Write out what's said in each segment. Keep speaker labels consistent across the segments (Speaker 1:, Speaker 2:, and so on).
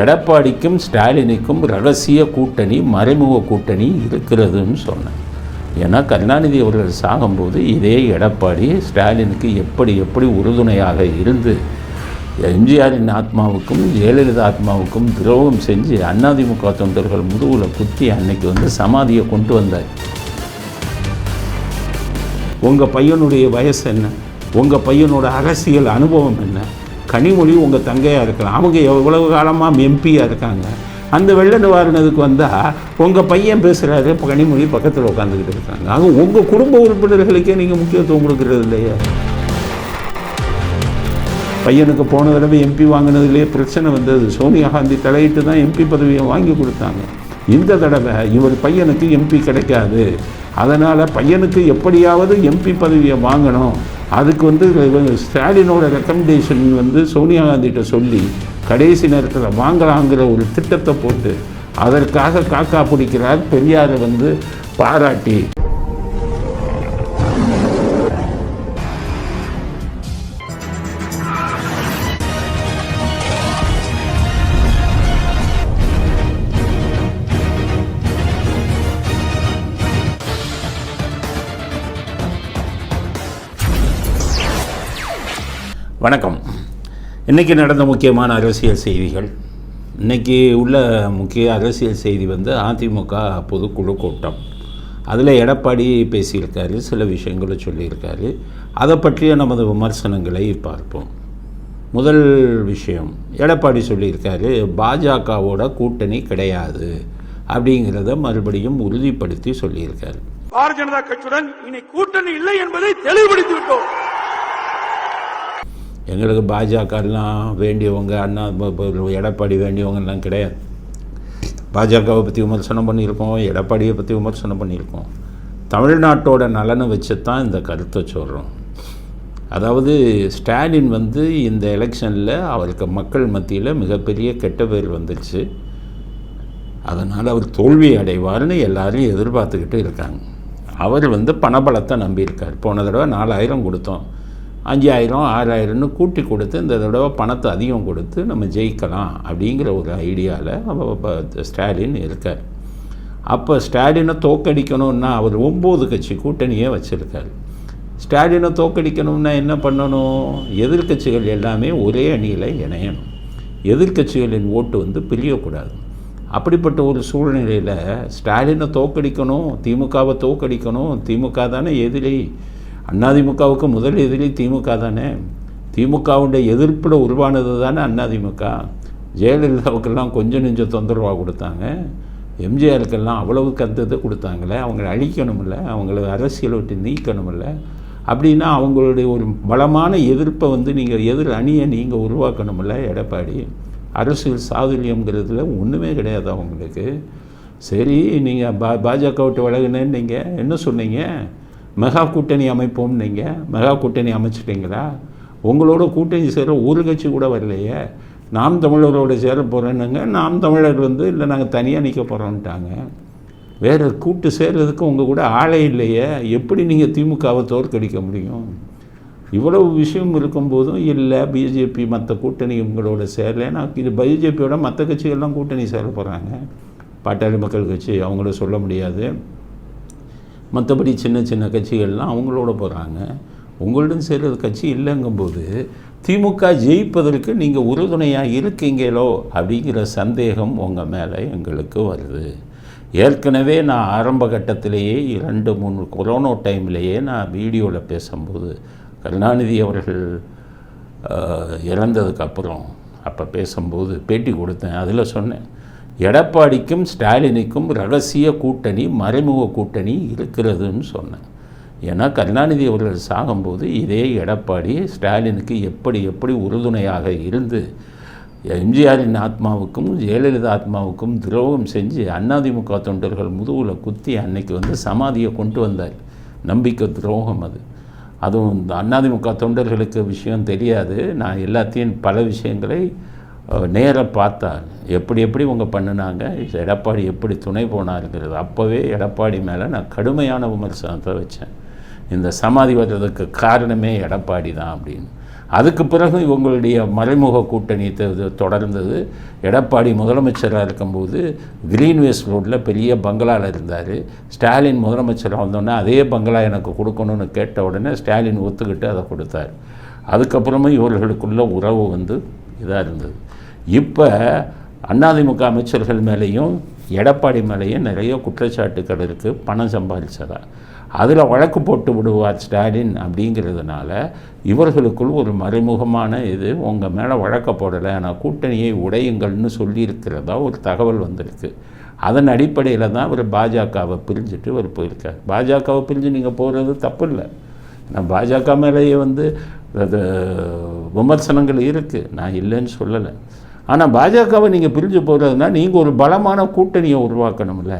Speaker 1: எடப்பாடிக்கும் ஸ்டாலினுக்கும் ரகசிய கூட்டணி மறைமுக கூட்டணி இருக்கிறதுன்னு சொன்னேன். ஏன்னா கருணாநிதி அவர்கள் சாகும்போது இதே எடப்பாடி ஸ்டாலினுக்கு எப்படி எப்படி உறுதுணையாக இருந்து எம்ஜிஆரின் ஆத்மாவுக்கும் ஜெயலலிதா ஆத்மாவுக்கும் துரோகம் செஞ்சு அதிமுக தொண்டர்கள் முதுகில் குத்தி அன்னைக்கு வந்து சமாதியை கொண்டு வந்தார். உங்கள் பையனுடைய வயசு என்ன? உங்கள் பையனோட அரசியல் அனுபவம் என்ன? கனிமொழி உங்கள் தங்கையாக இருக்கலாம். அவங்க எவ்வளவு காலமாக எம்பியாக இருக்காங்க. அந்த வெள்ள நிவாரணத்துக்கு வந்தால் உங்கள் பையன் பேசுகிறாரு இப்போ கனிமொழி பக்கத்தில் உட்காந்துக்கிட்டு இருக்காங்க. ஆக உங்கள் குடும்ப உறுப்பினர்களுக்கே நீங்கள் முக்கியத்துவம் கொடுக்கறது இல்லையா? பையனுக்கு போன தடவை எம்பி வாங்கினதுலேயே பிரச்சனை வந்தது. சோனியா காந்தி தலையிட்டு தான் எம்பி பதவியை வாங்கி கொடுத்தாங்க. இந்த தடவை இவர் பையனுக்கு எம்பி கிடைக்காது. அதனால் பையனுக்கு எப்படியாவது எம்பி பதவியை வாங்கணும். அதுக்கு வந்து ஸ்டாலினோட ரெக்கமெண்டேஷன் வந்து சோனியா காந்திகிட்ட சொல்லி கடைசி நேரத்தில் வாங்கலாங்கிற ஒரு திட்டத்தை போட்டு அதற்காக காக்கா பிடிக்கிறார் பெரியாரை வந்து பாராட்டி. வணக்கம். இன்றைக்கி நடந்த முக்கியமான அரசியல் செய்திகள். இன்றைக்கி உள்ள முக்கிய அரசியல் செய்தி வந்து அதிமுக பொதுக்குழு கூட்டம். அதில் எடப்பாடி பேசியிருக்காரு சில விஷயங்களை சொல்லியிருக்காரு. அதை பற்றிய நமது விமர்சனங்களை பார்ப்போம். முதல் விஷயம் எடப்பாடி சொல்லியிருக்காரு பாஜகவோட கூட்டணி கிடையாது அப்படிங்கிறத மறுபடியும் உறுதிப்படுத்தி சொல்லியிருக்காரு.
Speaker 2: பாரதிய ஜனதா கட்சியுடன் இனி கூட்டணி இல்லை என்பதை தெளிவுபடுத்தி விட்டோம்.
Speaker 1: எங்களுக்கு பாஜகலாம் வேண்டியவங்க அண்ணா எடப்பாடி வேண்டியவங்கலாம் கிடையாது. பாஜகவை பற்றி விமர்சனம் பண்ணியிருக்கோம் எடப்பாடியை பற்றி விமர்சனம் பண்ணியிருக்கோம். தமிழ்நாட்டோட நலனை வச்சு தான் இந்த கருத்தை சொல்கிறோம் அதாவது ஸ்டாலின் வந்து இந்த எலெக்ஷனில் அவருக்கு மக்கள் மத்தியில் மிகப்பெரிய கெட்ட பேர் வந்துருச்சு. அதனால் அவர் தோல்வி அடைவார்னு எல்லாரும் எதிர்பார்த்துக்கிட்டு இருக்காங்க. அவர் வந்து பணபலத்தை நம்பியிருக்கார். போன தடவை நாலாயிரம் கொடுத்தோம். அஞ்சாயிரம் ஆறாயிரம்னு கூட்டி கொடுத்து இந்த தடவை பணத்தை அதிகம் கொடுத்து நம்ம ஜெயிக்கலாம் அப்படிங்கிற ஒரு ஐடியாவில் ஸ்டாலின் இருக்கார். அப்போ ஸ்டாலினை தோக்கடிக்கணும்னா அவர் ஒம்பது கட்சி கூட்டணியே வச்சுருக்காரு. ஸ்டாலினை தோக்கடிக்கணும்னா என்ன பண்ணணும்? எதிர்க்கட்சிகள் எல்லாமே ஒரே அணியில் இணையணும். எதிர்க்கட்சிகளின் ஓட்டு வந்து பிரியக்கூடாது. அப்படிப்பட்ட ஒரு சூழ்நிலையில் ஸ்டாலினை தோக்கடிக்கணும் திமுகவை தோக்கடிக்கணும் திமுக தானே எதிரி. அதிமுகவுக்கு முதல் எதிரி திமுக தானே. திமுகவுடைய எதிர்ப்பில் உருவானது தானே அதிமுக ஜெயலலிதாவுக்கெல்லாம் கொஞ்சம் நெஞ்சம் தொந்தரவாக கொடுத்தாங்க. எம்ஜிஆருக்கெல்லாம் அவ்வளவு கந்தத்தை கொடுத்தாங்களே. அவங்கள அழிக்கணுமில்ல. அவங்கள அரசியலை விட்டு நீக்கணுமில்ல. அப்படின்னா அவங்களுடைய ஒரு பலமான எதிர்ப்பை வந்து நீங்கள் எதிர் அணியை நீங்கள் உருவாக்கணுமில்ல எடப்பாடி. அரசியல் சாதுரியங்கிறதுல ஒன்றுமே கிடையாது அவங்களுக்கு. சரி நீங்கள் பா பாஜக விட்டு விலகுனேன்னு நீங்கள் என்ன சொன்னீங்க? மெகா கூட்டணி அமைப்போம் நீங்கள் மெகா கூட்டணி அமைச்சிட்டிங்களா? உங்களோட கூட்டணி சேர ஒரு கட்சி கூட வரலையே. நாம் தமிழரோட சேர போகிறேன்னுங்க நாம் தமிழர் வந்து இல்லை நாங்கள் தனியாக நிற்க போகிறோன்ட்டாங்க வேறு கூட்டு சேர்றதுக்கு உங்கள் கூட ஆளே இல்லையே. எப்படி நீங்கள் திமுகவை தோற்கடிக்க முடியும்? இவ்வளவு விஷயம் இருக்கும்போதும் இல்லை பிஜேபி மற்ற கூட்டணி உங்களோட சேரலைன்னா இது பிஜேபியோட மற்ற கட்சிகள்லாம் கூட்டணி சேர போகிறாங்க பாட்டாளி மக்கள் கட்சி அவங்கள சொல்ல முடியாது. மற்றபடி சின்ன சின்ன கட்சிகள்லாம் அவங்களோட போகிறாங்க உங்களுடன் சேர்கிற கட்சி இல்லைங்கும்போது திமுக ஜெயிப்பதற்கு நீங்கள் உறுதுணையாக இருக்கீங்களோ அப்படிங்கிற சந்தேகம் உங்கள் மேலே எங்களுக்கு வருது. ஏற்கனவே நான் ஆரம்ப கட்டத்திலேயே இரண்டு மூணு கொரோனா டைம்லேயே நான் வீடியோவில் பேசும்போது கருணாநிதி அவர்கள் இறந்ததுக்கப்புறம் அப்போ பேசும்போது பேட்டி கொடுத்தேன். அதில் சொன்னேன் எடப்பாடிக்கும் ஸ்டாலினுக்கும் ரகசிய கூட்டணி மறைமுக கூட்டணி இருக்கிறதுன்னு சொன்னேன். ஏன்னா கருணாநிதி அவர்கள் சாகும்போது இதே எடப்பாடி ஸ்டாலினுக்கு எப்படி எப்படி உறுதுணையாக இருந்து எம்ஜிஆரின் ஆத்மாவுக்கும் ஜெயலலிதா ஆத்மாவுக்கும் துரோகம் செஞ்சு அதிமுக தொண்டர்கள் முதுகில் குத்தி அன்னைக்கு வந்து சமாதியை கொண்டு வந்தார். நம்பிக்கை துரோகம் அது. அதுவும் இந்த அதிமுக தொண்டர்களுக்கு விஷயம் தெரியாது. நான் எல்லாத்தையும் பல விஷயங்களை நேராக பார்த்தார் எப்படி எப்படி உங்கள் பண்ணினாங்க எடப்பாடி எப்படி துணை போனாருங்கிறது. அப்போவே எடப்பாடி மேலே நான் கடுமையான விமர்சனத்தை வச்சேன். இந்த சமாதி வர்றதுக்கு காரணமே எடப்பாடி தான் அப்படின்னு. அதுக்கு பிறகு இவங்களுடைய மறைமுக கூட்டணி த- தொடர்ந்தது. எடப்பாடி முதலமைச்சராக இருக்கும்போது கிரீன்வேஸ் ரோட்டில் பெரிய பங்களாவில் இருந்தார். ஸ்டாலின் முதலமைச்சராக வந்தோடனே அதே பங்களா எனக்கு கொடுக்கணும்னு கேட்ட உடனே ஸ்டாலின் ஒத்துக்கிட்டு அதை கொடுத்தார். அதுக்கப்புறமும் இவர்களுக்குள்ள உறவு வந்து இதாக இருந்தது. இப்போ அதிமுக அமைச்சர்கள் மேலேயும் எடப்பாடி மேலேயும் நிறைய குற்றச்சாட்டுகள் இருக்குது பணம் சம்பாதிச்சதா. அதில் வழக்கு போட்டு விடுவார் ஸ்டாலின் அப்படிங்கிறதுனால இவர்களுக்குள் ஒரு மறைமுகமான இது உங்கள் மேலே வழக்க போடலை ஆனால் கூட்டணியை உடையுங்கள்னு சொல்லியிருக்கிறதா ஒரு தகவல் வந்திருக்கு. அதன் அடிப்படையில் தான் அவர் பாஜகவை பிரிஞ்சுட்டு அவர் போயிருக்கார். பாஜகவை பிரிஞ்சு நீங்கள் போகிறது தப்பு இல்லை. நான் பாஜக மேலேயே வந்து அது விமர்சனங்கள் இருக்குது நான் இல்லைன்னு சொல்லலை. ஆனால் பாஜகவை நீங்கள் பிரிஞ்சு போகிறதுனா நீங்கள் ஒரு பலமான கூட்டணியை உருவாக்கணும்ல.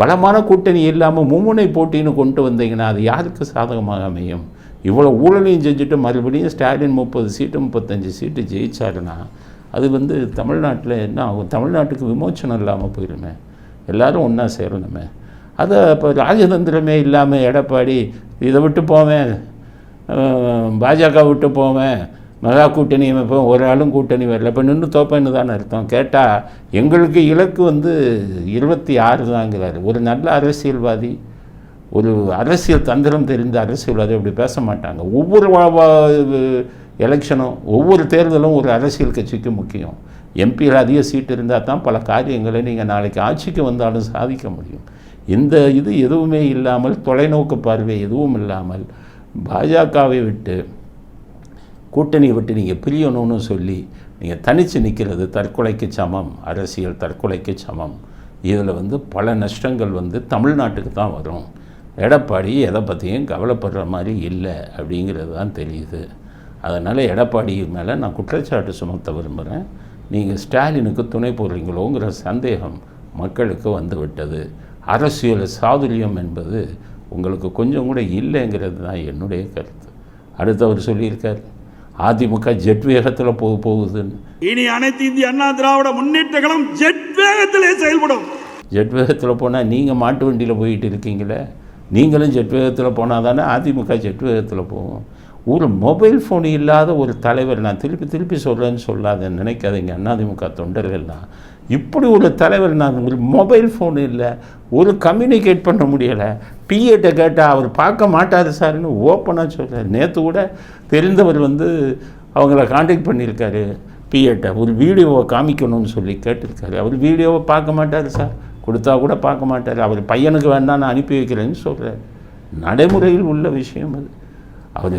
Speaker 1: பலமான கூட்டணி இல்லாமல் மும்முனை போட்டின்னு கொண்டு வந்தீங்கன்னா அது யாருக்கு சாதகமாக அமையும்? இவ்வளோ ஊழலையும் செஞ்சுட்டு மறுபடியும் ஸ்டாலின் முப்பது சீட்டு முப்பத்தஞ்சு சீட்டு ஜெயிச்சாருன்னா அது வந்து தமிழ்நாட்டில் என்ன ஆகும்? தமிழ்நாட்டுக்கு விமோச்சனம் இல்லாமல் போயிடுமே எல்லோரும் ஒன்றா சேரணுமே. அதை இப்போ ராஜதந்திரமே இல்லாமல் எடப்பாடி இதை விட்டு போவேன். பாஜக விட்டு போவேன் மகா கூட்டணி அமைப்பேன் ஒரு ஆளும் கூட்டணி வரல. இப்போ நின்று தோப்பேன்னு தானே அர்த்தம். கேட்டால் எங்களுக்கு இலக்கு வந்து இருபத்தி ஆறு தாங்கிறாரு. ஒரு நல்ல அரசியல்வாதி ஒரு அரசியல் தந்திரம் தெரிந்த அரசியல்வாதி அப்படி பேச மாட்டாங்க. ஒவ்வொரு எலெக்ஷனும் ஒவ்வொரு தேர்தலும் ஒரு அரசியல் கட்சிக்கு முக்கியம். எம்பியில் அதிக சீட் இருந்தால் தான் பல காரியங்களை நீங்கள் நாளைக்கு ஆட்சிக்கு வந்தாலும் சாதிக்க முடியும். இந்த இது எதுவுமே இல்லாமல் தொலைநோக்கு பார்வை எதுவும் இல்லாமல் பாஜகவை விட்டு கூட்டணியை விட்டு நீங்கள் பிரியணும்னு சொல்லி நீங்கள் தனித்து நிற்கிறது தற்கொலைக்கு சமம் அரசியல் தற்கொலைக்கு சமம். இதில் வந்து பல நஷ்டங்கள் வந்து தமிழ்நாட்டுக்கு தான் வரும். எடப்பாடி எதை பற்றியும் கவலைப்படுற மாதிரி இல்லை அப்படிங்கிறது தான் தெரியுது. அதனால் எடப்பாடி மேலே நான் குற்றச்சாட்டு சுமத்த விரும்புகிறேன் நீங்கள் ஸ்டாலினுக்கு துணை போடுறீங்களோங்கிற சந்தேகம் மக்களுக்கு வந்துவிட்டது அரசியல் சாதுரியம் என்பது உங்களுக்கு கொஞ்சம் கூட இல்லைங்கிறது தான் என்னுடைய கருத்து. அடுத்தவர் சொல்லியிருக்கார் அதிமுக ஜெட் வேகத்தில் போக போகுதுன்னு.
Speaker 2: இனி அனைத்து இந்திய அண்ணா திராவிட முன்னேற்ற கழகம் ஜெட் வேகத்திலே செயல்படும்.
Speaker 1: ஜெட் வேகத்தில் போனால் நீங்கள் மாட்டு வண்டியில் போயிட்டு இருக்கீங்களே? நீங்களும் ஜெட் வேகத்தில் போனால் தானே அதிமுக ஜெட் வேகத்தில் போகும். ஒரு மொபைல் ஃபோன் இல்லாத ஒரு தலைவர் நான் திருப்பி திருப்பி சொல்கிறேன்னு சொல்லாத நினைக்காதீங்க. அதிமுக தொண்டர்கள்லாம் இப்படி ஒரு தலைவர் நாங்கள் ஒரு மொபைல் ஃபோன் இல்லை ஒரு கம்யூனிகேட் பண்ண முடியலை. பிஏட்ட கேட்டால் அவர் பார்க்க மாட்டார் சார்னு ஓப்பனாக சொல்கிறார் நேற்று கூட தெரிந்தவர் வந்து அவங்கள காண்டாக்ட் பண்ணியிருக்காரு பிஏட்ட ஒரு வீடியோவை காமிக்கணும்னு சொல்லி கேட்டிருக்காரு. அவர் வீடியோவை பார்க்க மாட்டார் சார் கொடுத்தா கூட பார்க்க மாட்டார். அவர் பையனுக்கு வேண்டாம் நான் அனுப்பி வைக்கிறேன்னு சொல்கிறார் நடைமுறையில் உள்ள விஷயம் அது. அவர்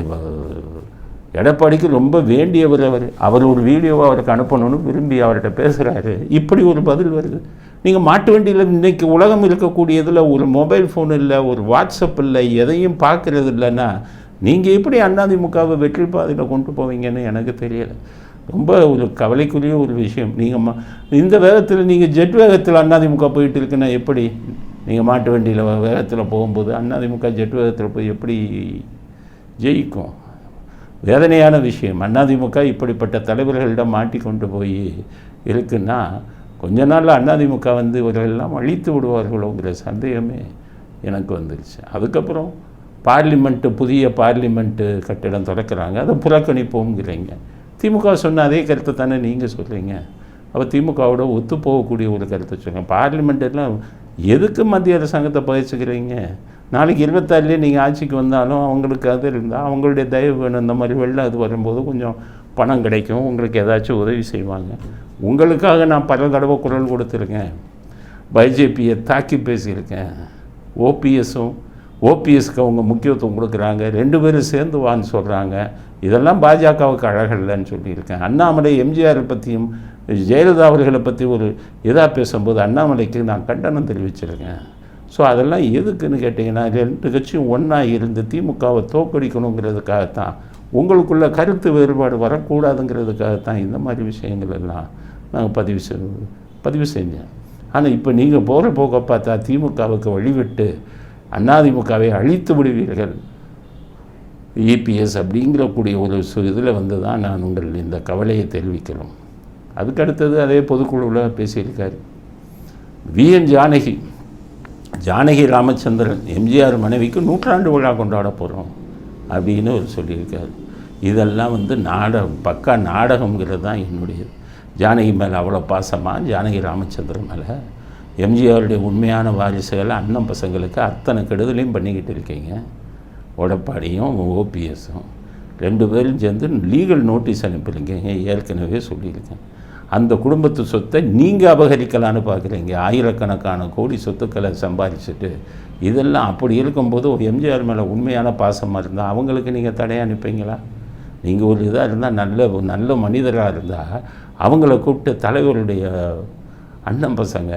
Speaker 1: எடப்பாடிக்கு ரொம்ப வேண்டியவர் அவர். அவர் ஒரு வீடியோவை அவருக்கு அனுப்பணும்னு விரும்பி அவர்கிட்ட பேசுகிறாரு இப்படி ஒரு பதில் வருது. நீங்கள் மாட்டு வண்டியில் இன்றைக்கி உலகம் இருக்கக்கூடியதில் ஒரு மொபைல் ஃபோன் இல்லை ஒரு வாட்ஸ்அப் இல்லை எதையும் பார்க்கறது இல்லைன்னா நீங்கள் எப்படி அண்ணாதிமுகவை வெற்றி பாதையில் கொண்டு போவீங்கன்னு எனக்கு தெரியலை. ரொம்ப ஒரு கவலைக்குரிய ஒரு விஷயம். நீங்கள் மா இந்த வேகத்தில் நீங்கள் ஜெட் வேகத்தில் அண்ணாதிமுக போயிட்டு இருக்குன்னா எப்படி? நீங்கள் மாட்டு வண்டியில் வேகத்தில் போகும்போது அண்ணாதிமுக ஜெட் வேகத்தில் போய் எப்படி ஜெயிக்கும்? வேதனையான விஷயம். அதிமுக இப்படிப்பட்ட தலைவர்களிடம் மாட்டி கொண்டு போய் இருக்குன்னா கொஞ்ச நாளில் அதிமுக வந்து இவர்களெல்லாம் அழித்து விடுவார்களோங்கிற சந்தேகமே எனக்கு வந்துருச்சு. அதுக்கப்புறம் பார்லிமெண்ட்டு புதிய பார்லிமெண்ட்டு கட்டிடம் திறக்கிறாங்க. அதை புறக்கணிப்போங்கிறீங்க திமுக சொன்ன அதே கருத்தை தானே நீங்கள் சொல்கிறீங்க அப்போ திமுகவோட ஒத்து போகக்கூடிய ஒரு கருத்தை சொல்லுங்கள் பார்லிமெண்ட்டெல்லாம் எதுக்கு மத்திய அரசாங்கத்தை பயிற்சிக்கிறீங்க? நாளைக்கு இருபத்தாறுலேயே நீங்கள் ஆட்சிக்கு வந்தாலும் அவங்களுக்கு அது இருந்தால் அவங்களுடைய தயவு வேணும். இந்த மாதிரி வெளில அது வரும்போது கொஞ்சம் பணம் கிடைக்கும். உங்களுக்கு ஏதாச்சும் உதவி செய்வாங்க. உங்களுக்காக நான் பல தடவை குரல் கொடுத்துருக்கேன். பைஜேபியை தாக்கி பேசியிருக்கேன். ஓபிஎஸும் ஓபிஎஸ்க்கு அவங்க முக்கியத்துவம் கொடுக்குறாங்க. ரெண்டு பேரும் சேர்ந்து வான்னு சொல்கிறாங்க இதெல்லாம் பாஜகவுக்கு அழகல்லன்னு சொல்லியிருக்கேன். அண்ணாமலை எம்ஜிஆரை பற்றியும் ஜெயலலிதா அவர்களை பற்றி ஒரு இதாக பேசும்போது அண்ணாமலைக்கு நான் கண்டனம் தெரிவிச்சிருக்கேன். ஸோ அதெல்லாம் எதுக்குன்னு கேட்டிங்கன்னா ரெண்டு கட்சியும் ஒன்றா இருந்து திமுகவை தோக்கடிக்கணுங்கிறதுக்காகத்தான். உங்களுக்குள்ள கருத்து வேறுபாடு வரக்கூடாதுங்கிறதுக்காகத்தான் இந்த மாதிரி விஷயங்கள் எல்லாம் நாங்கள் பதிவு செ பதிவு செஞ்சேன். ஆனால் இப்போ நீங்கள் போகிற போக்க பார்த்தா திமுகவுக்கு வழிவிட்டு அதிமுகவை அழித்து விடுவீர்கள். இபிஎஸ் அப்படிங்கிற கூடிய ஒரு இதில் வந்து தான் நான் உங்கள் இந்த கவலையை தெரிவிக்கிறோம் அதுக்கு அடுத்தது அதே பொதுக்குழுவில் பேசியிருக்காரு. V N Janaki. Janaki Ramachandran MGR மனைவிக்கு நூற்றாண்டு விழா கொண்டாட போகிறோம் அப்படின்னு அவர் சொல்லியிருக்காரு. இதெல்லாம் வந்து நாடகம் பக்கா நாடகங்கிறது தான் என்னுடைய ஜானகி மேலே அவ்வளோ பாசமாக ஜானகி ராமச்சந்திரன் மேலே. எம்ஜிஆருடைய உண்மையான வாரிசுகளை அண்ணன் பசங்களுக்கு அத்தனை கெடுதலையும் பண்ணிக்கிட்டு இருக்கீங்க. உடப்பாடியும் ஓபிஎஸும் ரெண்டு பேரும் சேர்ந்து லீகல் நோட்டீஸ் அனுப்பியிருக்கீங்க ஏற்கனவே சொல்லியிருக்கேன். அந்த குடும்பத்து சொத்தை நீங்கள் அபகரிக்கலான்னு பார்க்குறீங்க. ஆயிரக்கணக்கான கோடி சொத்துக்களை சம்பாதிச்சுட்டு இதெல்லாம் அப்படி இருக்கும்போது ஒரு எம்ஜிஆர் மேலே உண்மையான பாசமாக இருந்தால் அவங்களுக்கு நீங்கள் தடையை அனுப்பீங்களா நீங்கள் ஒரு இதாக இருந்தால் நல்ல நல்ல மனிதராக இருந்தால் அவங்கள கூப்பிட்டு தலைவருடைய அண்ணன் பசங்க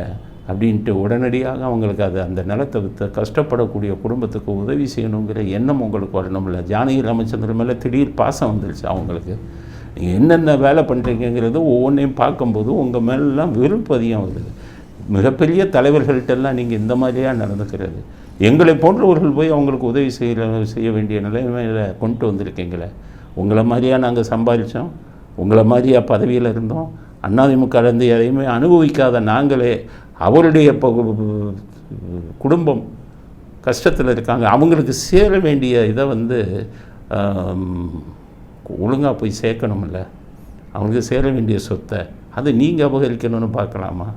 Speaker 1: அப்படின்ட்டு உடனடியாக அவங்களுக்கு அது அந்த நிலத்தை விற்று கஷ்டப்படக்கூடிய குடும்பத்துக்கு உதவி செய்யணுங்கிற எண்ணம் உங்களுக்கு வரணும்ல. ஜானகி ராமச்சந்திரன் மேலே திடீர் பாசம் வந்துருச்சு அவங்களுக்கு. நீங்கள் என்னென்ன வேலை பண்ணுறீங்கிறது ஒவ்வொன்றையும் பார்க்கும்போது உங்கள் மேலெலாம் வெறுப்பு அதிகம் வருது. மிகப்பெரிய தலைவர்கள்ட்டெல்லாம் நீங்கள் இந்த மாதிரியாக நடந்துக்கிறது. எங்களை போன்றவர்கள் போய் அவங்களுக்கு உதவி செய்ய செய்ய வேண்டிய நிலைமையில் கொண்டு வந்திருக்கீங்களே. உங்களை மாதிரியா நாங்கள் சம்பாதிச்சோம். உங்களை மாதிரியா பதவியில் இருந்தோம். அதிமுக இருந்து எதையுமே அனுபவிக்காத நாங்களே அவருடைய குடும்பம் கஷ்டத்தில் இருக்காங்க. அவங்களுக்கு சேர வேண்டிய இதை வந்து ஒழுங்காக போய் சேர்க்கணும்ல? அவங்களுக்கு சேர வேண்டிய சொத்தை. அதை நீங்கள் அபகரிக்கணும்னு பார்க்கலாமா?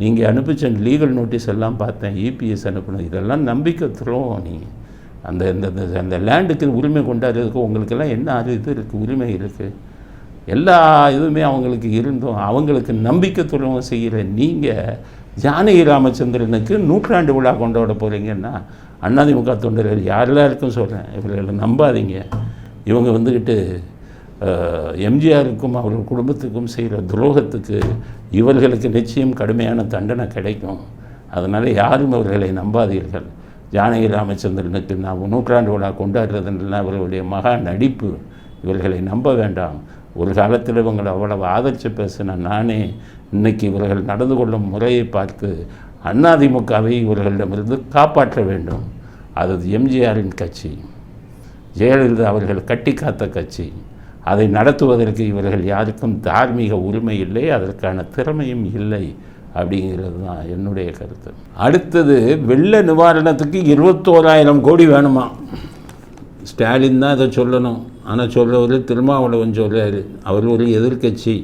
Speaker 1: நீங்கள் அனுப்பிச்ச லீகல் நோட்டீஸ் எல்லாம் பார்த்தேன் இபிஎஸ் அனுப்பணும் இதெல்லாம் நம்பிக்கை துறவும் நீங்கள் அந்த இந்த அந்த லேண்டுக்கு உரிமை கொண்டாடுறதுக்கு உங்களுக்கெல்லாம் என்ன அது இது இருக்குது உரிமை இருக்குது எல்லா இதுவுமே அவங்களுக்கு இருந்தும் அவங்களுக்கு நம்பிக்கை துறவும் செய்கிற நீங்கள் ஜானகி ராமச்சந்திரனுக்கு நூற்றாண்டு விழா கொண்டாட போகிறீங்கன்னா அண்ணாதிமுக தொண்டர்கள் யாரெல்லாருக்கும் சொல்கிறேன் இவர்களை நம்பாதீங்க. இவங்க வந்துக்கிட்டு எம்ஜிஆருக்கும் அவர்கள் குடும்பத்துக்கும் செய்கிற துரோகத்துக்கு இவர்களுக்கு நிச்சயம் கடுமையான தண்டனை கிடைக்கும். அதனால் யாரும் அவர்களை நம்பாதீர்கள். ஜானகி ராமச்சந்திரனுக்கு நான் நூற்றாண்டு விழா கொண்டாடுறதுன்னா அவர்களுடைய மகா நடிப்பு. இவர்களை நம்ப வேண்டாம். ஒரு காலத்தில் இவங்களை அவ்வளவு ஆதரித்து பேசின நானே இன்னைக்கு இவர்கள் நடந்து கொள்ளும் முறையை பார்த்து அதிமுகவை இவர்களிடமிருந்து காப்பாற்ற வேண்டும். அது எம்ஜிஆரின் கட்சி. ஜெயலலிதா அவர்கள் கட்டி காத்த கட்சி. அதை நடத்துவதற்கு இவர்கள் யாருக்கும் தார்மீக உரிமை இல்லை அதற்கான திறமையும் இல்லை அப்படிங்கிறது தான் என்னுடைய கருத்து. அடுத்தது வெள்ள நிவாரணத்துக்கு இருபத்தோராயிரம் கோடி வேணுமா? ஸ்டாலின் தான் இதை சொல்லணும். ஆனால் சொல்கிறவர் திருமாவளவன் சொல்கிறாரு அவர் ஒரு எதிர்க்கட்சி.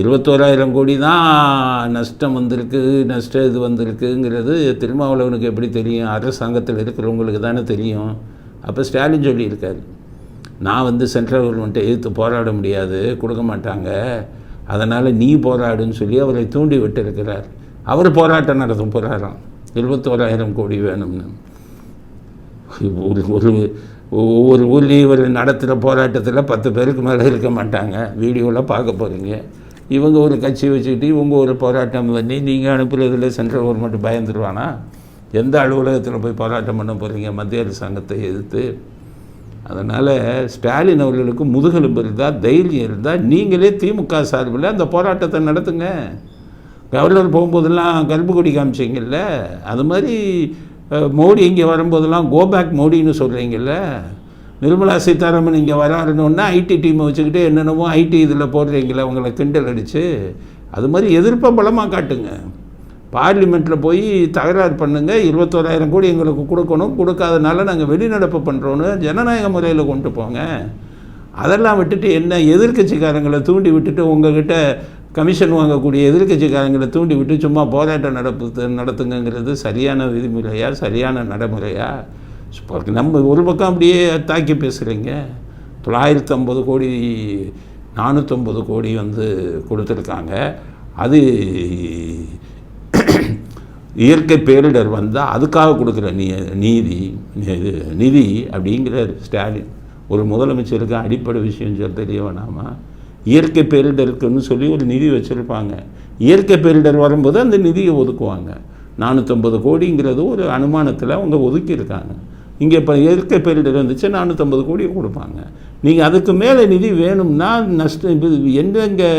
Speaker 1: இருபத்தோராயிரம் கோடி தான் நஷ்டம் வந்திருக்கு நஷ்டம் இது வந்திருக்குங்கிறது திருமாவளவனுக்கு எப்படி தெரியும்? அரசாங்கத்தில் இருக்கிறவங்களுக்கு தானே தெரியும். அப்போ ஸ்டாலின் சொல்லியிருக்காரு நான் வந்து சென்ட்ரல் கவர்மெண்ட்டை எதிர்த்து போராட முடியாது கொடுக்க மாட்டாங்க. அதனால் நீ போராடுன்னு சொல்லி அவரை தூண்டி விட்டிருக்கிறார். அவர் போராட்டம் நடத்த போகிறாராம் இருபத்தோராயிரம் கோடி வேணும்னு. ஒரு ஒரு ஒவ்வொரு ஊர்லேயும் இவர் நடத்துகிற போராட்டத்தில் பத்து பேருக்கு மேலே இருக்க மாட்டாங்க. வீடியோவில் பார்க்க போகிறீங்க இவங்க ஒரு கட்சி வச்சுக்கிட்டு இவங்க ஒரு போராட்டம் பண்ணி நீங்கள் அனுப்புகிறதுல சென்ட்ரல் கவர்மெண்ட் பயந்துருவானா? எந்த அலுவலகத்தில் போய் போராட்டம் பண்ண போகிறீங்க மத்திய அரசாங்கத்தை எதிர்த்து. அதனால் ஸ்டாலின் அவர்களுக்கு முதுகெலும்பு இருந்தால் தைரியம் இருந்தால் நீங்களே திமுக சார்பில் அந்த போராட்டத்தை நடத்துங்க. கவர்னர் போகும்போதெல்லாம் கருப்பு கொடி காமிச்சிங்கல்ல? அது மாதிரி மோடி இங்கே வரும்போதெல்லாம் கோபேக் மோடின்னு சொல்கிறீங்கல்ல நிர்மலா சீதாராமன் இங்கே வராருன்னு ஐடி டீமை வச்சுக்கிட்டு என்னென்னமோ ஐடி இதில் போடுறீங்களே உங்களை கிண்டல் அடித்து அது மாதிரி எதிர்ப்பை பலமாக காட்டுங்க. பார்லிமெண்ட்டில் போய் தகராறு பண்ணுங்கள் இருபத்தோராயிரம் கோடி எங்களுக்கு கொடுக்கணும். கொடுக்காதனால நாங்கள் வெளிநடப்பு பண்ணுறோன்னு ஜனநாயக முறையில் கொண்டு போங்க. அதெல்லாம் விட்டுட்டு என்ன எதிர்கட்சிக்காரங்களை தூண்டி விட்டுட்டு உங்ககிட்ட கமிஷன் வாங்கக்கூடிய எதிர்கட்சிக்காரங்களை தூண்டி விட்டு சும்மா போராட்டம் நடப்பு நடத்துங்கங்கிறது சரியான விதிமுறையா சரியான நடைமுறையா? நம்ம ஒரு பக்கம் அப்படியே தாக்கி பேசுகிறீங்க தொள்ளாயிரத்து ஐம்பது கோடி நானூற்றம்பது கோடி வந்து கொடுத்துருக்காங்க. அது இயற்கை பேரிடர் வந்தால் அதுக்காக கொடுக்குற நீ நீதி இது நிதி அப்படிங்கிற ஸ்டாலின். ஒரு முதலமைச்சருக்கு அடிப்படை விஷயம் சொல்ல தெரிய வேணாமா இயற்கை பேரிடருக்குன்னு சொல்லி ஒரு நிதி வச்சுருப்பாங்க. இயற்கை பேரிடர் வரும்போது அந்த நிதியை ஒதுக்குவாங்க. நானூற்றம்பது கோடிங்கிறது ஒரு அனுமானத்தில் அவங்க ஒதுக்கியிருக்காங்க. இங்கே இப்போ இயற்கை பேரிடர் வந்துச்சு நானூற்றம்பது கோடி கொடுப்பாங்க. நீங்கள் அதுக்கு மேலே நிதி வேணும்னா நஷ்டம் இது எங்கெங்கே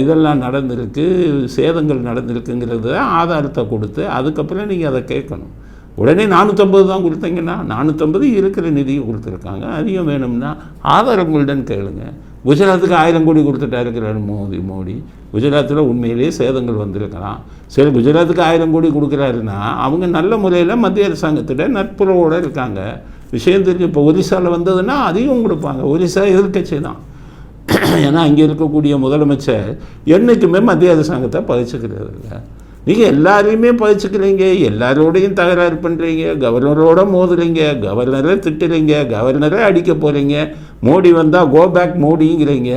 Speaker 1: இதெல்லாம் நடந்திருக்கு சேதங்கள் நடந்திருக்குங்கிறது ஆதாரத்தை கொடுத்து அதுக்கப்புறம் நீங்கள் அதை கேட்கணும். உடனே நானூற்றம்பது தான் கொடுத்தீங்கன்னா நானூற்றம்பது இருக்கிற நிதியை கொடுத்துருக்காங்க. அதிகம் வேணும்னா ஆதாரங்களுடன் கேளுங்க. குஜராத்துக்கு ஆயிரம் கோடி கொடுத்துட்டாருக்கிறார் மோடி மோடி. குஜராத்தில் உண்மையிலேயே சேதங்கள் வந்திருக்கலாம். சரி குஜராத்துக்கு ஆயிரம் கோடி கொடுக்குறாருன்னா அவங்க நல்ல முறையில் மத்திய அரசாங்கத்திட நட்புறவோடு இருக்காங்க. விஷயம் தெரிஞ்சு இப்போ ஒரிசாவில் வந்ததுன்னா அதையும் கொடுப்பாங்க. ஒரிசா எதிர்க்கட்சி தான். ஏன்னா அங்கே இருக்கக்கூடிய முதலமைச்சர் என்றைக்குமே மத்திய அரசாங்கத்தை பகிச்சுக்கிறது இல்லை நீங்கள் எல்லாரையுமே பகிச்சுக்கிறீங்க எல்லாரோடையும் தகராறு பண்ணுறீங்க கவர்னரோட மோதுறீங்க கவர்னரை திட்டுறீங்க கவர்னரை அடிக்க போகிறீங்க மோடி வந்தால் கோ பேக் மோடிங்கிறீங்க.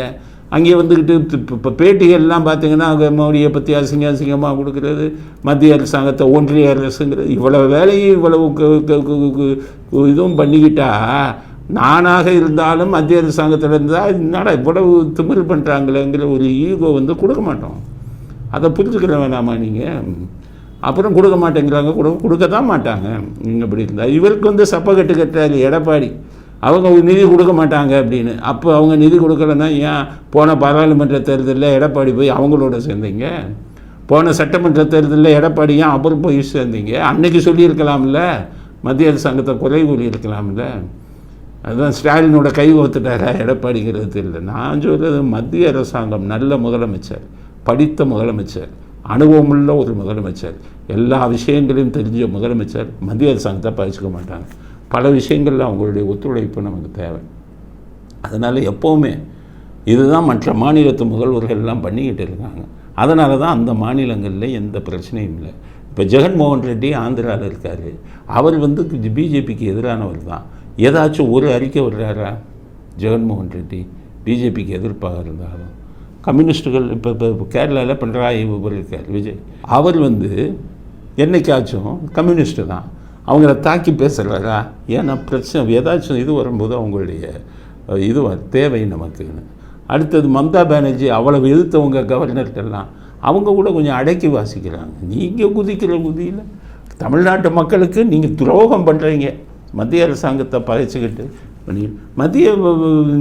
Speaker 1: அங்கே வந்துக்கிட்டு இப்போ பேட்டிகள்லாம் பார்த்தீங்கன்னா அங்கே மோடியை பற்றி அசிங்க அசிங்கமாக கொடுக்குறது மத்திய அரசாங்கத்தை ஒன்றிய அரசுங்கிறது இவ்வளோ வேலையும் இவ்வளவு இதுவும் பண்ணிக்கிட்டா நானாக இருந்தாலும் மத்திய அரசாங்கத்தில் இருந்தால் என்னடா இவ்வளவு திமிரு பண்ணுறாங்களேங்கிற ஒரு ஈகோ வந்து கொடுக்க மாட்டோம். அதை புரிஞ்சுக்கிற வேணாமா நீங்கள் அப்புறம் கொடுக்க மாட்டேங்கிறாங்க கூட கொடுக்க தான் மாட்டாங்க. நீங்கள் இப்படி இருந்தால் இவருக்கு வந்து சப்ப கட்டு கட்டுறாரு எடப்பாடி. அவங்க நிதி கொடுக்க மாட்டாங்க அப்படின்னு. அப்போ அவங்க நிதி கொடுக்கலன்னா ஏன் போன பாராளுமன்ற தேர்தலில் எடப்பாடி போய் அவங்களோட சேர்ந்தீங்க? போன சட்டமன்ற தேர்தலில் எடப்பாடி ஏன் அப்புறம் போய் சேர்ந்தீங்க? அன்னைக்கு சொல்லியிருக்கலாம்ல மத்திய அரசாங்கத்தை குறை கூறியிருக்கலாம்ல. அதுதான் ஸ்டாலினோட கை ஒத்துட்டாரா எடப்பாடிங்கிறது இல்லை நான் சொல்கிறது மத்திய அரசாங்கம் நல்ல முதலமைச்சர் படித்த முதலமைச்சர் அனுபவமுள்ள ஒரு முதலமைச்சர் எல்லா விஷயங்களையும் தெரிஞ்ச முதலமைச்சர் மத்திய அரசாங்கத்தை பயிச்சுக்க மாட்டாங்க. பல விஷயங்களில் அவங்களுடைய ஒத்துழைப்பு நமக்கு தேவை. அதனால் எப்போவுமே இதுதான் மற்ற மாநிலத்து முதல்வர்கள் எல்லாம் பண்ணிக்கிட்டு இருக்காங்க. அதனால தான் அந்த மாநிலங்களில் எந்த பிரச்சனையும் இல்லை. இப்போ ஜெகன்மோகன் ரெட்டி ஆந்திராவில் இருக்கார். அவர் வந்து பிஜேபிக்கு எதிரானவர் தான். ஏதாச்சும் ஒரு அறிக்கை விடுறாரா ஜெகன்மோகன் ரெட்டி பிஜேபிக்கு எதிர்ப்பாக இருந்தாலும். கம்யூனிஸ்ட்டுகள் இப்போ இப்போ கேரளாவில் பினராயி இருக்கார் விஜய். அவர் வந்து என்னைக்காச்சும் கம்யூனிஸ்ட்டு தான். அவங்கள தாக்கி பேசுகிறாரா ஏன்னா பிரச்சனை ஏதாச்சும் இது வரும்போது அவங்களுடைய இது தேவை நமக்குன்னு. அடுத்தது மம்தா பானர்ஜி அவ்வளவு எதிர்த்தவங்க கவர்னர்கிட்டலாம். அவங்க கூட கொஞ்சம் அடக்கி வாசிக்கிறாங்க. நீங்கள் குதிக்கிற குதியில் தமிழ்நாட்டு மக்களுக்கு நீங்கள் துரோகம் பண்ணுறீங்க மத்திய அரசாங்கத்தை பகைச்சிக்கிட்டு பண்ணி மத்திய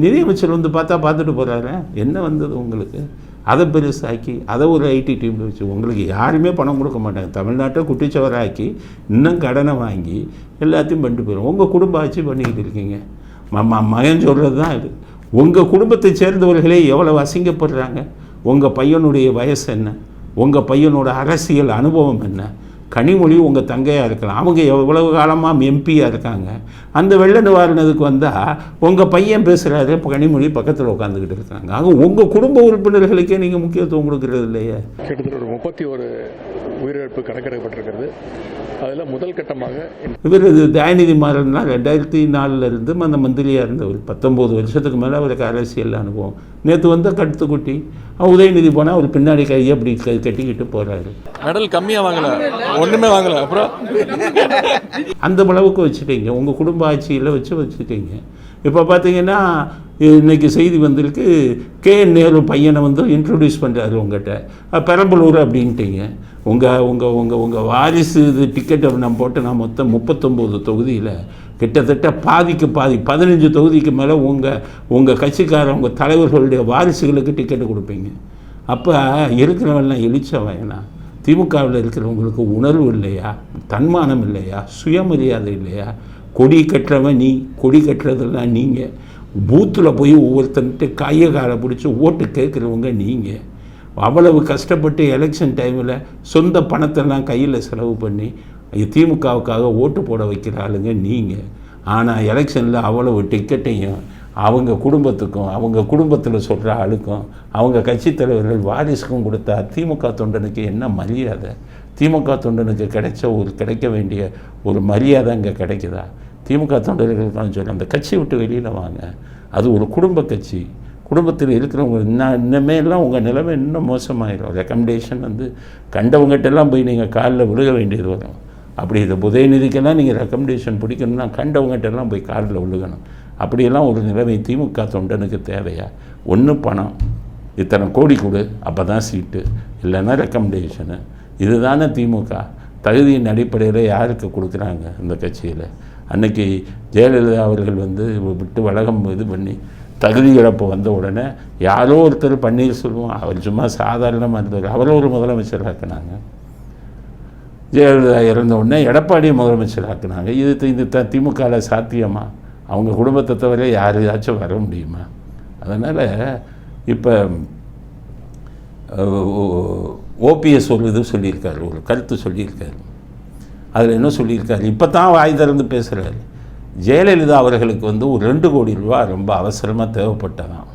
Speaker 1: நிதியமைச்சர் வந்து பார்த்தா பார்த்துட்டு போகிறாரு என்ன வந்தது உங்களுக்கு? அதை பெருசாக்கி அதை ஒரு ஐடி டீம் வச்சு உங்களுக்கு யாருமே பணம் கொடுக்க மாட்டாங்க. தமிழ்நாட்டை குட்டிச்சவராக்கி இன்னும் கடனை வாங்கி எல்லாத்தையும் பண்ணிட்டு போயிடும் உங்கள் குடும்ப ஆட்சி பண்ணிக்கிட்டு இருக்கீங்க. ம மகன் சொல்கிறது தான் இது. உங்கள் குடும்பத்தை சேர்ந்தவர்களே எவ்வளோ அசிங்கப்படுறாங்க? உங்கள் பையனுடைய வயசு என்ன? உங்கள் பையனோட அரசியல் அனுபவம் என்ன? கனிமொழி உங்கள் தங்கையாக இருக்கலாம். அவங்க எவ்வளவு காலமாக எம்பியாக இருக்காங்க. அந்த வெள்ள நிவாரணத்துக்கு வந்தால் உங்கள் பையன் பேசுகிறாரு இப்போ கனிமொழி பக்கத்தில் உட்காந்துக்கிட்டு இருக்காங்க. ஆக உங்கள் குடும்ப உறுப்பினர்களுக்கே நீங்கள் முக்கியத்துவம் கொடுக்கறது இல்லையே.
Speaker 3: கிட்டத்தட்ட ஒரு முப்பத்தி ஒரு உயிரிழப்பு கணக்கெடுக்கப்பட்டிருக்கிறது அதில் முதல் கட்டமாக
Speaker 1: இவர் இது தயாநிதி மாறன்னா ரெண்டாயிரத்தி நாலில் இருந்து அந்த மந்திரியாக இருந்தவர் பத்தொம்போது வருஷத்துக்கு மேலே அவருக்கு அரசியல் அனுபவம். நேற்று வந்த கடுத்துக்குட்டி அவன் உதயநிதி போனால் அவர் பின்னாடி கையை அப்படி கட்டிக்கிட்டு போகிறாரு
Speaker 3: மெடல் கம்மியாக வாங்கல ஒன்றுமே வாங்கல அப்புறம்?
Speaker 1: அந்த அளவுக்கு வச்சுட்டீங்க. உங்கள் குடும்ப ஆட்சியில் வச்சு வச்சுட்டீங்க. இப்போ பார்த்தீங்கன்னா இன்னைக்கு செய்தி வந்திருக்கு கே என் நேரு பையனை வந்து இன்ட்ரடியூஸ் பண்ணுறாரு உங்கள்கிட்ட பெரம்பலூர் அப்படின்ட்டீங்க. உங்கள் உங்கள் உங்கள் உங்கள் வாரிசு இது டிக்கெட்டை நான் போட்டு நான் மொத்தம் முப்பத்தொம்போது தொகுதியில் கிட்டத்தட்ட பாதிக்கு பாதி பதினஞ்சு தொகுதிக்கு மேலே உங்கள் உங்கள் கட்சிக்காரன் உங்கள் தலைவர்களுடைய வாரிசுகளுக்கு டிக்கெட்டு கொடுப்பீங்க. அப்போ இருக்கிறவெல்லாம் எழுச்சவனா திமுகவில் இருக்கிறவங்களுக்கு உணர்வு இல்லையா? தன்மானம் இல்லையா? சுயமரியாதை இல்லையா? கொடி கட்டுறவன் நீ கொடி கட்டுறதெல்லாம் நீங்கள் பூத்தில் போய் ஒவ்வொருத்தன்ட்டு கையை காலை பிடிச்சி ஓட்டு கேட்குறவங்க நீங்கள் அவ்வளவு கஷ்டப்பட்டு எலெக்ஷன் டைமில் சொந்த பணத்தெல்லாம் கையில் செலவு பண்ணி திமுகவுக்காக ஓட்டு போட வைக்கிற ஆளுங்க நீங்கள் ஆனால் எலெக்ஷனில் அவ்வளவு டிக்கெட்டையும் அவங்க குடும்பத்துக்கும் அவங்க குடும்பத்தில் சொல்கிற ஆளுக்கும் அவங்க கட்சித் தலைவர்கள் வாரிசுக்கும் கொடுத்தா திமுக தொண்டனுக்கு என்ன மரியாதை? திமுக தொண்டனுக்கு கிடைச்ச ஒரு கிடைக்க வேண்டிய ஒரு மரியாதை அங்கே கிடைக்குதா? திமுக தொண்டர்களுக்கு சொல்ல அந்த கட்சி விட்டு வெளியில் வாங்க. அது ஒரு குடும்ப கட்சி. குடும்பத்தில் இருக்கிறவங்க நான் இன்னமே எல்லாம் உங்கள் நிலைமை இன்னும் மோசமாயிடும் ரெக்கமெண்டேஷன் வந்து கண்டவங்ககிட்டெல்லாம் போய் நீங்கள் காலில் விழுக வேண்டியது வரும். அப்படி இந்த உதயநிதிக்கெல்லாம் நீங்கள் ரெக்கமெண்டேஷன் பிடிக்கணும்னா கண்டவங்ககிட்டலாம் போய் காலில் விழுகணும். அப்படியெல்லாம் ஒரு நிலைமை திமுக தொண்டனுக்கு தேவையா? ஒன்று பணம். இத்தனை கோடி கொடு அப்போ தான் சீட்டு இல்லைன்னா ரெக்கமெண்டேஷனு இதுதானே திமுக. தகுதியின் அடிப்படையில் யாருக்கு கொடுக்குறாங்க இந்த கட்சியில்? அன்னைக்கு ஜெயலலிதா அவர்கள் வந்து விட்டு வழகம் இது பண்ணி தகுதி இழப்பு வந்த உடனே யாரோ ஒருத்தர் பன்னீர்செல்வம் அவர் சும்மா சாதாரணமாக இருந்தவர் அவரை ஒரு முதலமைச்சராக்குனாங்க ஜெயலலிதா இறந்த உடனே எடப்பாடியை முதலமைச்சராக்குனாங்க இது இந்த இது த திமுகவில் சாத்தியமா? அவங்க குடும்பத்தை தவிர யாரையாச்சும் வர முடியுமா? அதனால் இப்போ ஓபிஎஸ் ஒரு இது சொல்லியிருக்காரு ஒரு கருத்து சொல்லியிருக்காரு. அதில் என்ன சொல்லியிருக்காரு? இப்போ தான் வாய் திறந்து பேசுகிறாரு ஜெயலலிதா அவர்களுக்கு வந்து ஒரு ரெண்டு கோடி ரூபா ரொம்ப அவசரமாக தேவைப்பட்டதாம்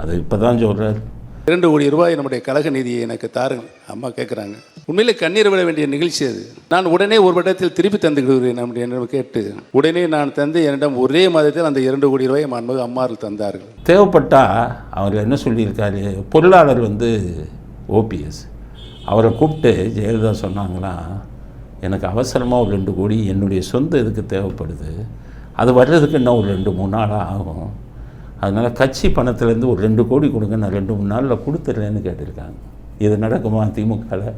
Speaker 1: அது இப்போ தான் சொல்கிறார்
Speaker 4: இரண்டு கோடி ரூபாய் நம்முடைய கழக நிதியை எனக்கு தாருங்கள் அம்மா கேட்குறாங்க உண்மையிலே கண்ணீர் விட வேண்டிய நிகழ்ச்சி அது. நான் உடனே ஒரு வட்டத்தில் திருப்பி தந்து விடுகிறேன் நம்முடைய என்னிடம் கேட்டு. உடனே நான் தந்து என்னிடம் ஒரே மாதத்தில் அந்த இரண்டு கோடி ரூபாயை மாண்புமிகு அம்மார்கள் தந்தார்கள்.
Speaker 1: தேவைப்பட்டால் அவர் என்ன சொல்லியிருக்காரு? பொருளாளர் வந்து ஓபிஎஸ். அவரை கூப்பிட்டு ஜெயலலிதா சொன்னாங்களாம் எனக்கு அவசரமாக ஒரு ரெண்டு கோடி என்னுடைய சொந்த இதுக்கு தேவைப்படுது? அது வர்றதுக்கு இன்னும் ஒரு ரெண்டு மூணு நாள் ஆகும். அதனால் கட்சி பணத்துலேருந்து ஒரு ரெண்டு கோடி கொடுங்க நான் ரெண்டு மூணு நாளில் கொடுத்துட்றேன்னு கேட்டிருக்காங்க. இது நடக்குமா திமுகவில்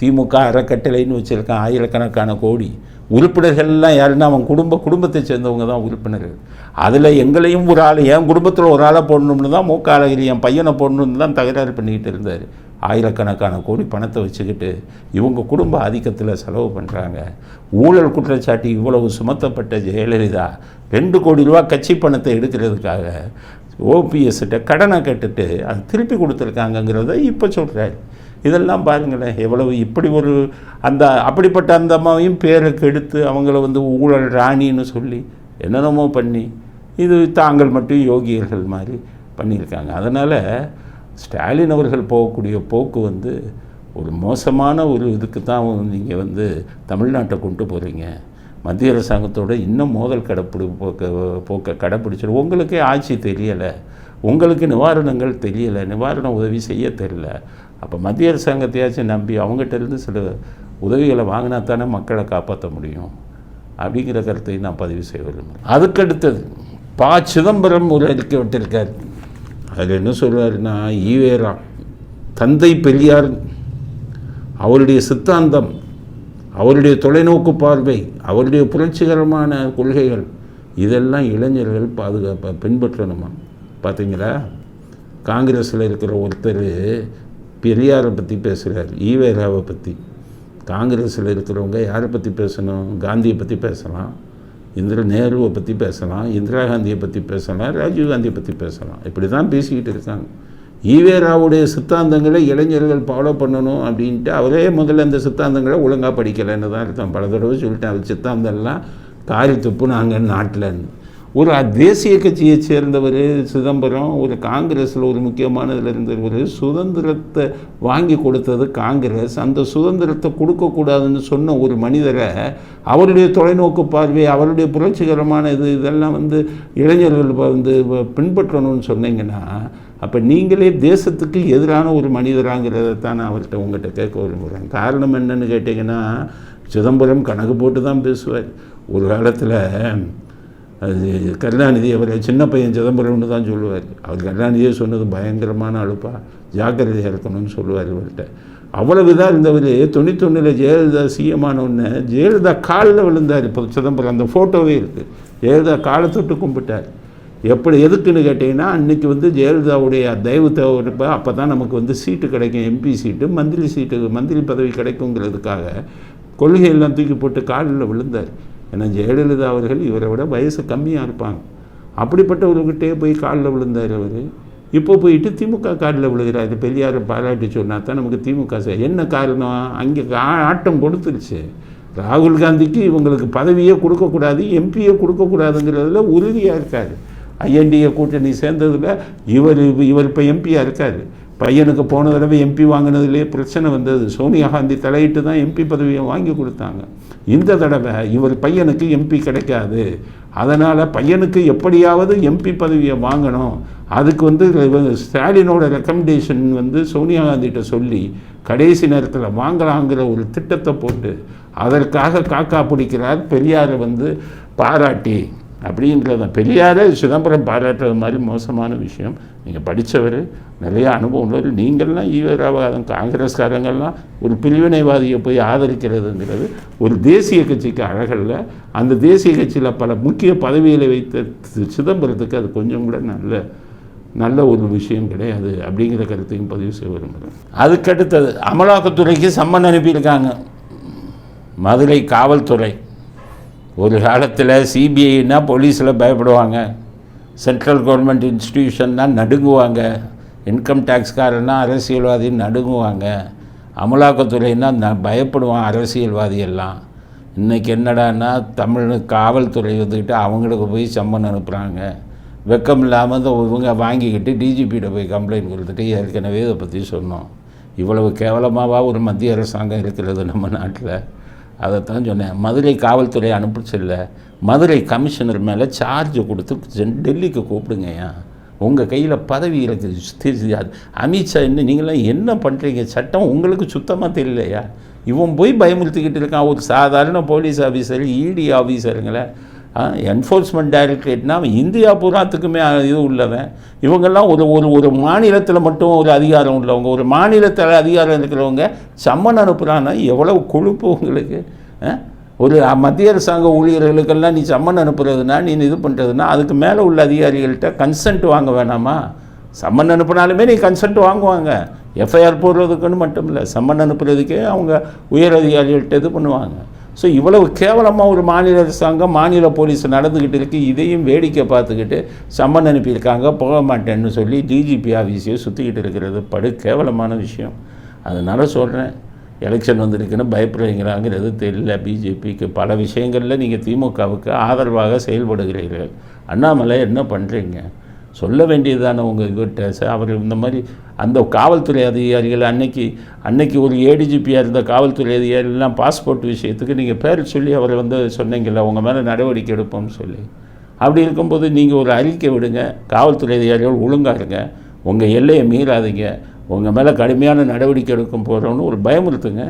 Speaker 1: திமுக அறக்கட்டளைன்னு வச்சுருக்கான் ஆயிரக்கணக்கான கோடி. உறுப்பினர்கள்லாம் யாருன்னா அவன் குடும்ப குடும்பத்தை சேர்ந்தவங்க தான் உறுப்பினர்கள். அதில் எங்களையும் ஒரு ஆள் என் குடும்பத்தில் ஒரு ஆளை போடணும்னு தான் மூக்க அழகிரி என் பையனை போடணும்னு தான் தகராறு பண்ணிக்கிட்டு இருந்தார். ஆயிரக்கணக்கான கோடி பணத்தை வச்சுக்கிட்டு இவங்க குடும்ப ஆதிக்கத்தில் செலவு பண்ணுறாங்க ஊழல் குற்றச்சாட்டு இவ்வளவு சுமத்தப்பட்ட ஜெயலலிதா ரெண்டு கோடி ரூபா கட்சி பணத்தை எடுக்கிறதுக்காக ஓபிஎஸ்கிட்ட கடனை கேட்டுட்டு அது திருப்பி கொடுத்துருக்காங்கங்கிறத இப்போ சொல்கிறாரு இதெல்லாம் பாருங்களேன் எவ்வளவு இப்படி ஒரு அந்த அப்படிப்பட்ட அந்த அம்மாவையும் பேரை கெடுத்து அவங்கள வந்து ஊழல் ராணின்னு சொல்லி என்னென்னமோ பண்ணி இது தாங்கள் மட்டும் யோகியர்கள் மாதிரி பண்ணியிருக்காங்க. அதனால் ஸ்டாலின் அவர்கள் போகக்கூடிய போக்கு வந்து ஒரு மோசமான ஒரு இதுக்கு தான் நீங்கள் வந்து தமிழ்நாட்டை கொண்டு போகிறீங்க மத்திய அரசாங்கத்தோட இன்னும் மோதல் கடைப்பிடி போக்க போக்க கடைப்பிடிச்சிடும் உங்களுக்கே ஆட்சி தெரியலை. உங்களுக்கு நிவாரணங்கள் தெரியலை. நிவாரண உதவி செய்ய தெரியல. அப்போ மத்திய அரசாங்கத்தையாச்சும் நம்பி அவங்ககிட்ட இருந்து சில உதவிகளை வாங்கினா தானே மக்களை காப்பாற்ற முடியும். அப்படிங்கிற கருத்தை நான் பதிவு செய்ய விரும்புகிறேன். அதுக்கடுத்தது பா. சிதம்பரம் ஒரு அறிக்கை விட்டிருக்காரு. அதில் என்ன சொல்றாருன்னா ஈவேரா தந்தை பெரியார் அவருடைய சித்தாந்தம் அவருடைய தொலைநோக்கு பார்வை அவருடைய புரட்சிகரமான கொள்கைகள் இதெல்லாம் இளைஞர்கள் பாதுகாப்பாக பின்பற்றணுமா? பார்த்தீங்களா காங்கிரஸில் இருக்கிற ஒருத்தர் பெரியாரை பற்றி பேசுகிறார் ஈவேராவை பற்றி காங்கிரஸில் இருக்கிறவங்க யாரை பற்றி பேசணும்? காந்தியை பற்றி பேசலாம். இந்திர நேருவை பற்றி பேசலாம் இந்திரா காந்தியை பற்றி பேசலாம் ராஜீவ் காந்தியை பற்றி பேசலாம். இப்படி தான் பேசிக்கிட்டு இருக்காங்க. ஈவேராவுடைய சித்தாந்தங்களை இளைஞர்கள் ஃபாலோ பண்ணணும் அப்படின்ட்டு அவரே முதல்ல இந்த சித்தாந்தங்களை ஒழுங்காக படிக்கலைன்னு தான் அர்த்தம். பல தடவை சொல்லிட்டேன் அவர் சித்தாந்தம்லாம் காரி துப்புனாங்கன்னு நாட்டில்ன்னு. ஒரு தேசிய கட்சியை சேர்ந்தவர் சிதம்பரம் ஒரு காங்கிரஸில் ஒரு முக்கியமானதில் இருந்தவர் சுதந்திரத்தை வாங்கி கொடுத்தது காங்கிரஸ். அந்த சுதந்திரத்தை கொடுக்கக்கூடாதுன்னு சொன்ன ஒரு மனிதரை அவருடைய தொலைநோக்கு பார்வை அவருடைய புரட்சிகரமான இது இதெல்லாம் வந்து இளைஞர்கள் வந்து பின்பற்றணும்னு சொன்னீங்கன்னா அப்போ நீங்களே தேசத்துக்கு எதிரான ஒரு மனிதராங்கிறத தான் நான் அவர்கிட்ட உங்கள்கிட்ட கேட்க விரும்புகிறேன் காரணம் என்னன்னு கேட்டிங்கன்னா சிதம்பரம் கணக்கு போட்டு தான் பேசுவார். ஒரு காலத்தில் அது கருணாநிதி அவரை சின்ன பையன் சிதம்பரம்னு தான் சொல்லுவார். அவர் கருணாநிதியே சொன்னது பயங்கரமான அழுப்பா. ஜாக்கிரதையாக இருக்கணும்னு சொல்லுவார் இவர்கிட்ட. அவ்வளவு தான் இருந்தவர். தொண்ணூத்தொன்னில் ஜெயலலிதா சிஎமானோடனே ஜெயலலிதா காலில் விழுந்தார். இப்போ சிதம்பரம் அந்த ஃபோட்டோவே இருக்குது ஜெயலலிதா காலை தொட்டு கும்பிட்டார். எப்படி எதுக்குன்னு கேட்டிங்கன்னா அன்றைக்கி வந்து ஜெயலலிதாவுடைய தயவு தேவைப்போ அப்போ தான் நமக்கு வந்து சீட்டு கிடைக்கும். எம்பி சீட்டு மந்திரி சீட்டு மந்திரி பதவி கிடைக்குங்கிறதுக்காக கொள்கையெல்லாம் தூக்கி போட்டு காலில் விழுந்தார். ஏன்னா ஜெயலலிதா அவர்கள் இவரை விட வயசு கம்மியாக இருப்பாங்க. அப்படிப்பட்டவர்கிட்டே போய் காலில் விழுந்தார் அவர். இப்போ போயிட்டு திமுக காலில் விழுகிறாரு. பெரியாரை பாராட்டி சொன்னா தான் நமக்கு திமுக என்ன காரணம்? அங்கே ஆட்டம் கொடுத்துருச்சு. ராகுல் காந்திக்கு இவங்களுக்கு பதவியே கொடுக்கக்கூடாது எம்பியே கொடுக்கக்கூடாதுங்கிறதுல உறுதியாக இருக்கார். ஐஎன்டிஏ கூட்டணி சேர்ந்ததில் இவர் இவர் இப்போ எம்பியாக இருக்கார். பையனுக்கு போன தடவை எம்பி வாங்கினதுலேயே பிரச்சனை வந்தது. சோனியா காந்தி தலையிட்டு தான் எம்பி பதவியை வாங்கி கொடுத்தாங்க. இந்த தடவை இவர் பையனுக்கு எம்பி கிடைக்காது. அதனால் பையனுக்கு எப்படியாவது எம்பி பதவியை வாங்கணும். அதுக்கு வந்து ஸ்டாலினோட ரெக்கமெண்டேஷன் வந்து சோனியா காந்திகிட்ட சொல்லி கடைசி நேரத்தில் வாங்கலாங்கிற ஒரு திட்டத்தை போட்டு அதற்காக காக்கா பிடிக்கிறார் பெரியாரை வந்து பாராட்டி அப்படின்றத பெரியாரை சிதம்பரம் பாராட்டுறது மாதிரி மோசமான விஷயம். நீங்கள் படித்தவர் நிறைய அனுபவம் உள்ளவர். நீங்கள்லாம் ஈவராவாதம் காங்கிரஸ்காரங்கள்லாம் ஒரு பிரிவினைவாதியை போய் ஆதரிக்கிறதுங்கிறது ஒரு தேசிய கட்சிக்கு அழகல்ல. அந்த தேசிய கட்சியில் பல முக்கிய பதவிகளை வைத்த சிதம்பரத்துக்கு அது கொஞ்சம் கூட நல்ல நல்ல ஒரு விஷயம் கிடையாது அப்படிங்கிற கருத்தையும் பதிவு செய்ய விரும்புகிறேன். அதுக்கடுத்தது அமலாக்கத்துறைக்கு சம்மன் அனுப்பியிருக்காங்க. மதுரை காவல்துறை. ஒரு காலத்தில் சிபிஐனா போலீஸில் பயப்படுவாங்க. சென்ட்ரல் கவர்மெண்ட் இன்ஸ்டிடியூஷன்னா நடுங்குவாங்க. இன்கம் டேக்ஸ்காரன்னா அரசியல்வாதி நடுங்குவாங்க. அமலாக்கத்துறைன்னா ந பயப்படுவான் அரசியல்வாதி எல்லாம். இன்றைக்கி என்னடான்னா தமிழ் காவல்துறை வந்துக்கிட்டு அவங்களுக்கு போய் சம்மன் அனுப்புகிறாங்க வெக்கம் இல்லாமல் இவங்க வாங்கிக்கிட்டு டிஜிபியிட்ட போய் கம்ப்ளைண்ட் கொடுத்துட்டு ஏற்கனவே இதை பற்றி சொன்னோம். இவ்வளவு கேவலமாவா ஒரு மத்திய அரசாங்கம் இருக்கிறது நம்ம நாட்டில்? அதைத்தான் சொன்னேன். மதுரை காவல்துறை அனுப்ப மதுரை கமிஷனர் மேலே சார்ஜ் கொடுத்து சென் டெல்லிக்கு கூப்பிடுங்கய்யா உங்கள் கையில் பதவி இருக்குது அமித்ஷா என்ன நீங்களாம் என்ன பண்ணுறீங்க சட்டம் உங்களுக்கு சுத்தமாக தெரியலையா? இவன் போய் பயமுறுத்திக்கிட்டு இருக்கான். ஒரு சாதாரண போலீஸ் ஆஃபீஸர் இடி ஆஃபீஸருங்களை என்ஃபோர்ஸ்மெண்ட் டைரக்டரேட்னா அவன் இந்தியா பூராத்துக்குமே இது உள்ளவன். இவங்கெல்லாம் ஒரு ஒரு ஒரு மாநிலத்தில் மட்டும் ஒரு அதிகாரம் உள்ளவங்க. ஒரு மாநிலத்தில் அதிகாரம் இருக்கிறவங்க சம்மன் அனுப்புகிறான்னா எவ்வளவு கொழுப்பு உங்களுக்கு? ஒரு மத்திய அரசாங்க ஊழியர்களுக்கெல்லாம் நீ சம்மன் அனுப்புறதுனா நீ இது பண்ணுறதுனா அதுக்கு மேலே உள்ள அதிகாரிகள்கிட்ட கன்சென்ட் வாங்க வேணாமா? சம்மன் அனுப்புனாலுமே நீ கன்சென்ட் வாங்குவாங்க. எஃப்ஐஆர் போடுறதுக்குன்னு மட்டும் இல்லை சம்மன் அனுப்புறதுக்கே அவங்க உயர் அதிகாரிகள்கிட்ட இது பண்ணுவாங்க. ஸோ இவ்வளவு கேவலமாக ஒரு மாநில அரசாங்கம் மாநில போலீஸ் நடந்துக்கிட்டு இருக்கு. இதையும் வேடிக்கை பார்த்துக்கிட்டு சம்மன் அனுப்பியிருக்காங்க போக மாட்டேன்னு சொல்லி டிஜிபி ஆஃபீஸையே சுற்றிக்கிட்டு இருக்கிறது. படு கேவலமான விஷயம். அதனால் சொல்கிறேன் எலெக்ஷன் வந்திருக்குன்னு பயப்படுறீங்களாங்கிறது தெரியல. பிஜேபிக்கு பல விஷயங்களில் நீங்கள் திமுகவுக்கு ஆதரவாக செயல்படுகிறீர்கள். அண்ணாமலை என்ன பண்ணுறீங்க சொல்ல வேண்டியது தானே உங்கள் கிட்ட சார் அவர் இந்த மாதிரி அந்த காவல்துறை அதிகாரிகள் அன்னைக்கு அன்னைக்கு ஒரு ஏடிஜிபியாக இருந்த காவல்துறை அதிகாரிகள்லாம் பாஸ்போர்ட் விஷயத்துக்கு நீங்கள் பேர் சொல்லி அவரை வந்து சொன்னீங்கல்ல உங்கள் மேலே நடவடிக்கை எடுப்போம்னு சொல்லி. அப்படி இருக்கும்போது நீங்கள் ஒரு அறிக்கை விடுங்க காவல்துறை அதிகாரிகள் ஒழுங்காக இருங்க உங்கள் எல்லையை மீறாதீங்க உங்கள் மேலே கடுமையான நடவடிக்கை எடுக்கும் போகிறோன்னு ஒரு பயமுறுத்துங்க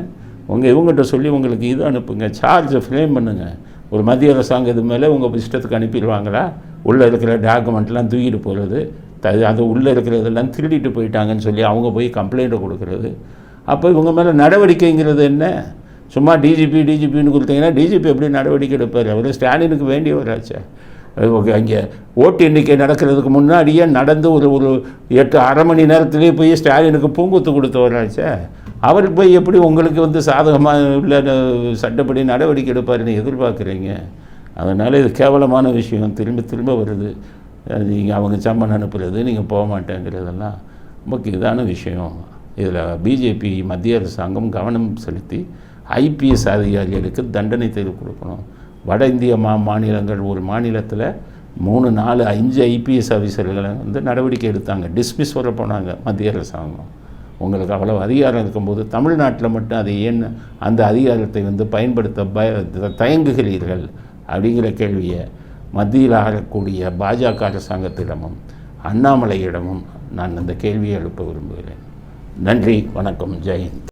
Speaker 1: உங்கள் இவங்ககிட்ட சொல்லி உங்களுக்கு இது அனுப்புங்க சார்ஜை ஃப்ரேம் பண்ணுங்கள் ஒரு மத்திய அரசாங்கம் இது மேலே உங்கள் இஷ்டத்துக்கு அனுப்பிடுவாங்களா? உள்ளே இருக்கிற டாக்குமெண்ட்லாம் தூக்கிட்டு போகிறது த அது உள்ளே இருக்கிறதெல்லாம் திருடிட்டு போயிட்டாங்கன்னு சொல்லி அவங்க போய் கம்ப்ளைண்ட்டை கொடுக்குறது. அப்போ இவங்க மேலே நடவடிக்கைங்கிறது என்ன? சும்மா டிஜிபி டிஜிபின்னு கொடுத்தீங்கன்னா டிஜிபி எப்படி நடவடிக்கை எடுப்பார்? அவர் ஸ்டாலினுக்கு வேண்டியவராச்சே. ஓகே அங்கே ஓட்டு எண்ணிக்கை நடக்கிறதுக்கு முன்னாடியே நடந்து ஒரு ஒரு எட்டு அரை மணி நேரத்துலேயே போய் ஸ்டாலினுக்கு பூங்குத்து கொடுத்தவராச்சே. அவர் போய் எப்படி உங்களுக்கு வந்து சாதகமாக உள்ள சட்டப்படி நடவடிக்கை எடுப்பாருன்னு எதிர்பார்க்குறீங்க? அதனால் இது கேவலமான விஷயம். திரும்ப திரும்ப வருது. நீங்கள் அவங்க சம்மன் அனுப்புறது நீங்கள் போக மாட்டேங்கிறதெல்லாம் ரொம்ப இதான விஷயம். இதில் பிஜேபி மத்திய அரசாங்கம் கவனம் செலுத்தி ஐபிஎஸ் அதிகாரிகளுக்கு தண்டனை தேர்வு கொடுக்கணும். வட இந்திய மா மாநிலங்கள் ஒரு மாநிலத்தில் மூணு நாலு அஞ்சு ஐபிஎஸ் ஆஃபீஸர்களை வந்து நடவடிக்கை எடுத்தாங்க. டிஸ்மிஸ் வர போனாங்க மத்திய அரசாங்கம். உங்களுக்கு அவ்வளோ அதிகாரம் இருக்கும்போது தமிழ்நாட்டில் மட்டும் அதை ஏன் அந்த அதிகாரத்தை வந்து பயன்படுத்த பய தயங்குகிறீர்கள்? அப்படிங்கிற கேள்வியை மத்தியில் ஆகக்கூடிய பாஜக அரசாங்கத்திடமும் அண்ணாமலையிடமும் நான் அந்த கேள்வியை எழுப்ப விரும்புகிறேன். நன்றி வணக்கம் ஜெயந்த்